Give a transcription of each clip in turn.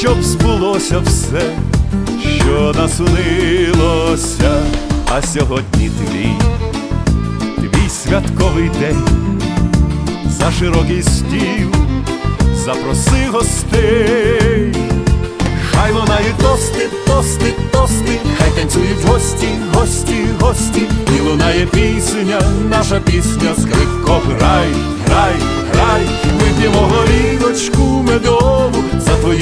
щоб збулося все, що наснилося, а сьогодні твій твій святковий день, за широкий стіл, запроси гостей, хай лунають тости, тости, тости, хай танцюють гості, гості, гості, і лунає пісня, наша пісня, скрипко, грай, грай,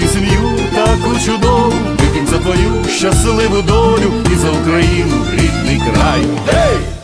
твою сім'ю таку чудову, вип'ємо за твою щасливу долю і за Україну рідний край. Гей!